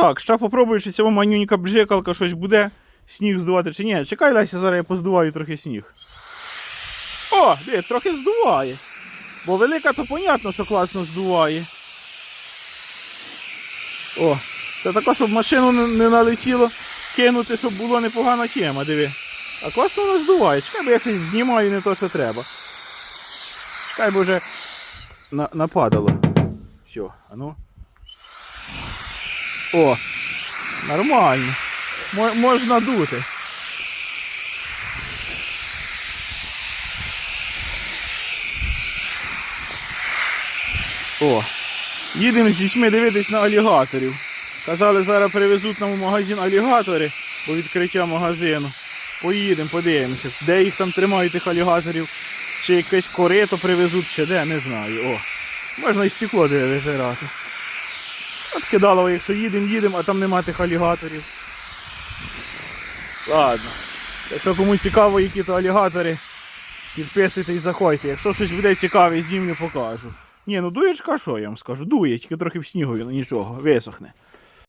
Так, ще попробую, чи цього манюнька бжикалка щось буде сніг здувати чи ні. Чекай, Леся, зараз я поздуваю трохи сніг. О, диви, трохи здуває. Бо велика, то понятно, що класно здуває. О, це тако, щоб машину не, налетіло, кинути, щоб було непогана тема, диви. А класно воно здуває. Чекай, бо я це знімаю не то, що треба. Чекай, бо вже на, нападало. Все, а ну. О, нормально. Можна дути. О, їдемо з дітьми дивитись на алігаторів. Казали, зараз привезуть нам у магазин алігатори по відкриття магазину. Поїдемо, подивимося, де їх там тримають тих алігаторів. Чи якесь корито привезуть, чи де, не знаю. О, можна і стекло де визирати. От якщо їдемо, їдемо, а там нема тих алігаторів. Ладно. Якщо кому цікаво, які то алігатори, підписуйтесь заходьте. Якщо щось буде цікаве, знімлю покажу. Ні, ну дуєчка, що я вам скажу? Дує, тільки трохи в снігу, ну нічого, висохне.